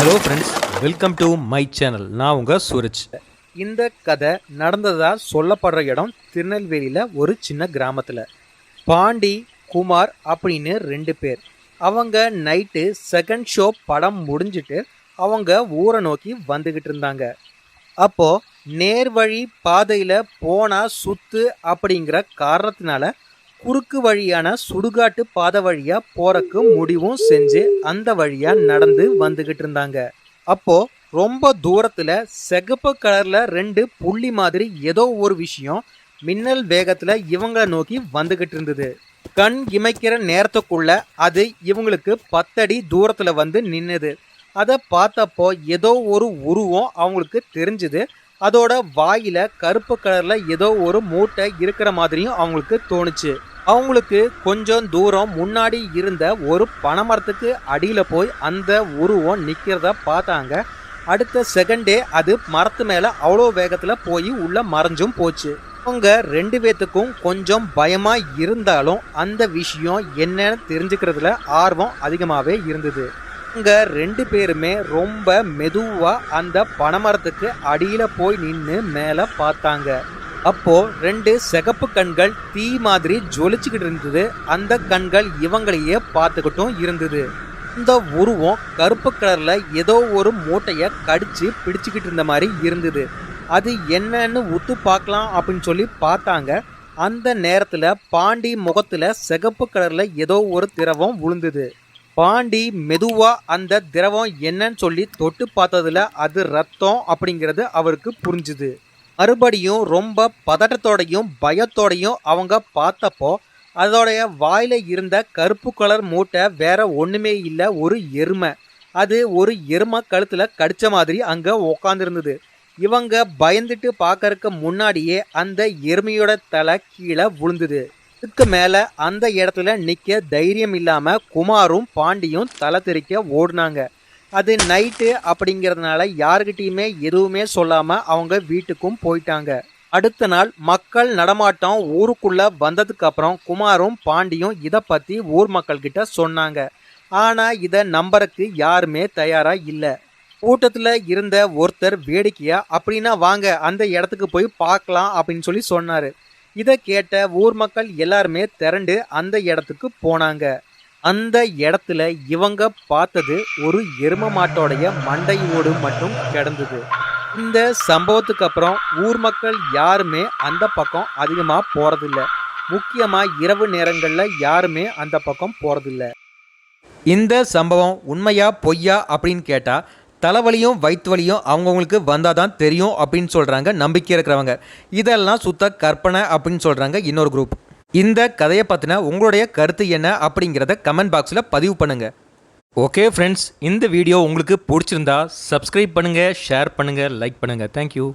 Hello friends welcome to my channel நான் உங்கள் சூரஜ். இந்த கதை நடந்ததாக சொல்லப்படுற இடம் திருநெல்வேலியில் ஒரு சின்ன கிராமத்தில். பாண்டி குமார் அப்படின்னு ரெண்டு பேர். அவங்க நைட்டு செகண்ட் ஷோ படம் முடிஞ்சிட்டு அவங்க ஊரை நோக்கி வந்துக்கிட்டு இருந்தாங்க. அப்போது நேர்வழி பாதையில் போனால் சுத்து அப்படிங்கிற காரணத்தினால குறுக்கு வழியான சுடுகாட்டு பாதை வழியாக போறக்கு முடிவும் செஞ்சு அந்த வழியாக நடந்து வந்துக்கிட்டு இருந்தாங்க. அப்போ ரொம்ப தூரத்தில் சிகப்பு கலரில் ரெண்டு புள்ளி மாதிரி ஏதோ ஒரு விஷயம் மின்னல் வேகத்தில் இவங்களை நோக்கி வந்துக்கிட்டு இருந்தது. கண் இமைக்கிற நேரத்துக்குள்ள அது இவங்களுக்கு பத்தடி தூரத்தில் வந்து நின்னுது. அதை பார்த்தப்போ ஏதோ ஒரு உருவம் அவங்களுக்கு தெரிஞ்சுது. அதோட வாயில் கருப்பு கலரில் ஏதோ ஒரு மூட்டை இருக்கிற மாதிரியும் அவங்களுக்கு தோணுச்சு. அவங்களுக்கு கொஞ்சம் தூரம் முன்னாடி இருந்த ஒரு பனைமரத்துக்கு அடியில் போய் அந்த உருவம் நிற்கிறத பார்த்தாங்க. அடுத்த செகண்டே அது மரத்து மேலே அவ்வளோ வேகத்தில் போய் உள்ள மறைஞ்சும் போச்சு. அவங்க ரெண்டு பேத்துக்கும் கொஞ்சம் பயமாக இருந்தாலும் அந்த விஷயம் என்னன்னு தெரிஞ்சுக்கிறதுல ஆர்வம் அதிகமாகவே இருந்தது. அவங்க ரெண்டு பேருமே ரொம்ப மெதுவாக அந்த பனைமரத்துக்கு அடியில் போய் நின்று மேலே பார்த்தாங்க. அப்போ ரெண்டு சிகப்பு கண்கள் தீ மாதிரி ஜொலிச்சுக்கிட்டு இருந்தது. அந்த கண்கள் இவங்களையே பார்த்துக்கிட்டும் இருந்தது. இந்த உருவம் கருப்பு கலர்ல ஏதோ ஒரு மூட்டையை கடிச்சு பிடிச்சுக்கிட்டு இருந்த மாதிரி இருந்தது. அது என்னன்னு உத்து பார்க்கலாம் அப்படின்னு சொல்லி பார்த்தாங்க. அந்த நேரத்துல பாண்டி முகத்துல சிகப்பு கலர்ல ஏதோ ஒரு திரவம் விழுந்தது பாண்டி மெதுவா அந்த திரவம் என்னன்னு சொல்லி தொட்டு பார்த்ததுல அது ரத்தம் அப்படிங்கிறது அவருக்கு புரிஞ்சுது. மறுபடியும் ரொம்ப பதட்டத்தோடையும் பயத்தோடையும் அவங்க பார்த்தப்போ அதோடைய வாயில் இருந்த கருப்பு கலர் மூட்டை வேற ஒன்றுமே இல்லை ஒரு எருமை. அது ஒரு எருமை கழுத்தில் கடித்த மாதிரி அங்கே உக்காந்துருந்தது. இவங்க பயந்துட்டு பார்க்கறதுக்கு முன்னாடியே அந்த எருமையோட தலை கீழே விழுந்தது. இதுக்கு மேலே அந்த இடத்துல நிற்க தைரியம் இல்லாமல் குமாரும் பாண்டியும் தலை தெறிக்க ஓடினாங்க. அது நைட்டு அப்படிங்கிறதுனால யாருக்கிட்டையுமே எதுவுமே சொல்லாமல் அவங்க வீட்டுக்கும் போயிட்டாங்க. அடுத்த நாள் மக்கள் நடமாட்டம் ஊருக்குள்ள வந்ததுக்கு அப்புறம் குமாரும் பாண்டியும் இதை பற்றி ஊர் மக்கள்கிட்ட சொன்னாங்க. ஆனால் இதை நம்பருக்கு யாருமே தயாராக இல்லை. கூட்டத்தில் இருந்த ஒருத்தர் வேடிக்கையா அப்படின்னா வாங்க அந்த இடத்துக்கு போய் பார்க்கலாம் அப்படின்னு சொல்லி சொன்னார். இதை கேட்ட ஊர் மக்கள் எல்லாருமே திரண்டு அந்த இடத்துக்கு போனாங்க. அந்த இடத்துல இவங்க பார்த்தது ஒரு எரும மாட்டோடைய மண்டை ஓடு மட்டும் கிடந்தது. இந்த சம்பவத்துக்கு அப்புறம் ஊர் மக்கள் யாருமே அந்த பக்கம் அதிகமாக போகிறதில்ல முக்கியமாக இரவு நேரங்களில் யாருமே அந்த பக்கம் போகிறதில்ல இந்த சம்பவம் உண்மையா பொய்யா அப்படின்னு கேட்டால் தலைவலியும் வயிற்று வலியும் அவங்கவுங்களுக்கு வந்தால் தான் தெரியும் அப்படின்னு சொல்கிறாங்க நம்பிக்கை இருக்கிறவங்க. இதெல்லாம் சுத்த கற்பனை அப்படின்னு சொல்கிறாங்க இன்னொரு குரூப் இந்த கதையை பற்றின உங்களுடைய கருத்து என்ன அப்படிங்கிறத கமெண்ட் பாக்ஸில் பதிவு பண்ணுங்கள் ஓகே ஃப்ரெண்ட்ஸ் இந்த வீடியோ உங்களுக்கு பிடிச்சிருந்தா சப்ஸ்கிரைப் பண்ணுங்கள் ஷேர் பண்ணுங்கள் லைக் பண்ணுங்கள் தேங்க்யூ